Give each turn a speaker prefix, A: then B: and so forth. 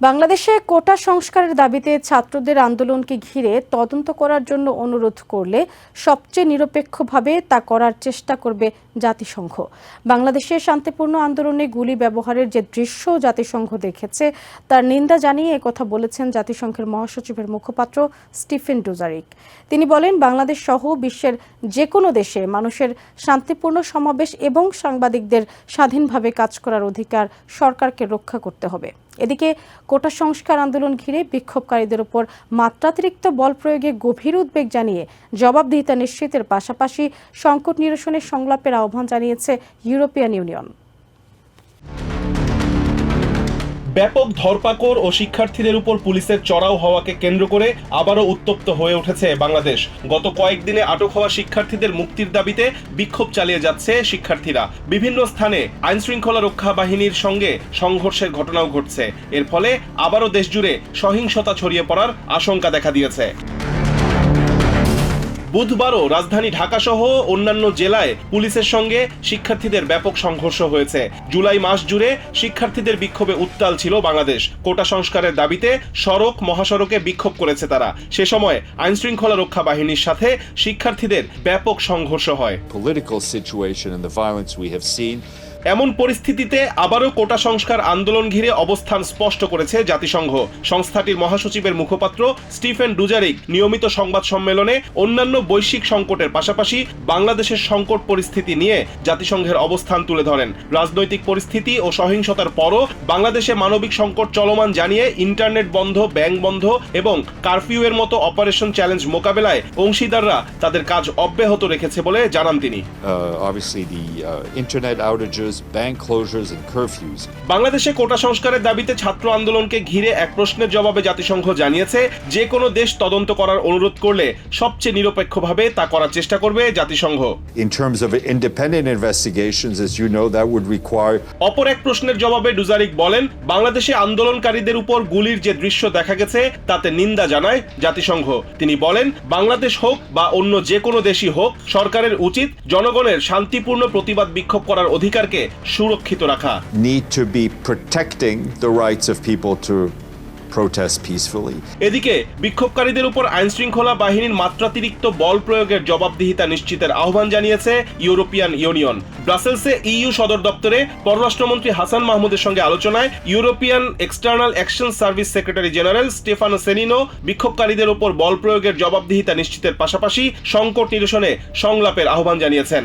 A: বাংলাদেশে কোটা সংস্কারের দাবিতে ছাত্রদের আন্দোলনকে ঘিরে তদন্ত করার জন্য অনুরোধ করলে সবচেয়ে নিরপেক্ষভাবে তা করার চেষ্টা করবে জাতিসংঘ। বাংলাদেশে শান্তিপূর্ণ আন্দোলনে গুলি ব্যবহারের যে দৃশ্য জাতিসংঘ দেখেছে, তার নিন্দা জানিয়ে কথা বলেছেন জাতিসংঘের মহাসচিবের মুখপাত্র স্টিফেন ডুজারিক। তিনি বলেন, বাংলাদেশ সহ বিশ্বের যে কোনো দেশে মানুষের শান্তিপূর্ণ সমাবেশ এবং সাংবাদিকদের স্বাধীনভাবে কাজ করার অধিকার সরকারকে রক্ষা করতে হবে। এদিকে কোটা সংস্কার আন্দোলন ঘিরে বিক্ষোভকারীদের উপর মাত্রাতিরিক্ত বল প্রয়োগে গভীর উদ্বেগ জানিয়ে জবাবদিহিতা নিশ্চিতের পাশাপাশি সংকট নিরসনের সংলাপের আহ্বান জানিয়েছে ইউরোপিয়ান ইউনিয়ন।
B: ব্যাপক ধরপাকড় ও শিক্ষার্থীদের উপর পুলিশের চড়াও হওয়াকে কেন্দ্র করে আবারও উত্তপ্ত হয়ে উঠেছে বাংলাদেশ। গত কয়েকদিনে আটক হওয়া শিক্ষার্থীদের মুক্তির দাবিতে বিক্ষোভ চালিয়ে যাচ্ছে শিক্ষার্থীরা। বিভিন্ন স্থানে আইনশৃঙ্খলা রক্ষা বাহিনীর সঙ্গে সংঘর্ষের ঘটনাও ঘটছে। এর ফলে আবারও দেশজুড়ে সহিংসতা ছড়িয়ে পড়ার আশঙ্কা দেখা দিয়েছে। বুধবারও রাজধানী ঢাকা সহ অন্যান্য জেলায় পুলিশের সঙ্গে শিক্ষার্থীদের ব্যাপক সংঘর্ষ হয়েছে। জুলাই মাস জুড়ে শিক্ষার্থীদের বিক্ষোভে উত্তাল ছিল বাংলাদেশ। কোটা সংস্কারের দাবিতে সড়ক, মহাসড়কে বিক্ষোভ করেছে তারা। সে সময় আইনশৃঙ্খলা রক্ষা বাহিনীর সাথে শিক্ষার্থীদের ব্যাপক সংঘর্ষ হয়। এমন পরিস্থিতিতে আবারও কোটা সংস্কার আন্দোলন ঘিরে অবস্থান স্পষ্ট করেছে জাতিসংঘ। সংস্থাটির মহাসচিবের মুখপাত্র স্টিফেন ডুজারিক নিয়মিত সংবাদ সম্মেলনে অন্যান্য বৈশ্বিক সংকটের পাশাপাশি বাংলাদেশের সংকট পরিস্থিতি নিয়ে জাতিসংঘের অবস্থান তুলে ধরেন। রাজনৈতিক পরিস্থিতি ও সহিংসতার পরও বাংলাদেশে মানবিক সংকট চলমান জানিয়ে ইন্টারনেট বন্ধ ব্যাংক বন্ধ এবং কারফিউ এর মতো অপারেশন চ্যালেঞ্জ মোকাবেলায় অংশীদাররা তাদের কাজ অব্যাহত রেখেছে বলে জানান তিনি।
C: Uh, obviously, the uh, internet bank closures, and curfews.
B: বাংলাদেশে কোটা সংস্কারের দাবিতে ছাত্র আন্দোলনকে ঘিরে এক প্রশ্নের জবাবে জাতিসংঘ জানিয়েছে যে কোনো দেশ তদন্ত করার অনুরোধ করলে সবচেয়ে নিরপেক্ষভাবে তা করার চেষ্টা করবে জাতিসংঘ
C: In terms of independent investigations, as you know, that would require
B: অপর এক প্রশ্নের জবাবে ডুজারিক বলেন বাংলাদেশে আন্দোলনকারীদের উপর গুলির যে দৃশ্য দেখা গেছে তাতে নিন্দা জানায় জাতিসংঘ তিনি বলেন বাংলাদেশ হোক বা অন্য যে কোনো দেশই হোক সরকারের উচিত জনগণের শান্তিপূর্ণ প্রতিবাদ বিক্ষোভ করার অধিকারকে সুরক্ষিত রাখা।
C: Need to be protecting the rights of people to protest peacefully.
B: এদিকে বিক্ষোভকারীদের উপর আইনশৃঙ্খলা বাহিনীর মাত্রাতিরিক্ত বল প্রয়োগের জবাবদিহিতা নিশ্চিতের আহ্বান জানিয়েছে ইউরোপিয়ান ইউনিয়ন। ব্রাসেলসে ইইউ সদর দপ্তরে পররাষ্ট্রমন্ত্রী হাসান মাহমুদের সঙ্গে আলোচনায় European external action service secretary general Stefano Sannino বিক্ষোভকারীদের উপর বল প্রয়োগের জবাবদিহিতা নিশ্চিতের পাশাপাশি সংকট নিরসনে সংলাপের আহ্বান জানিয়েছেন।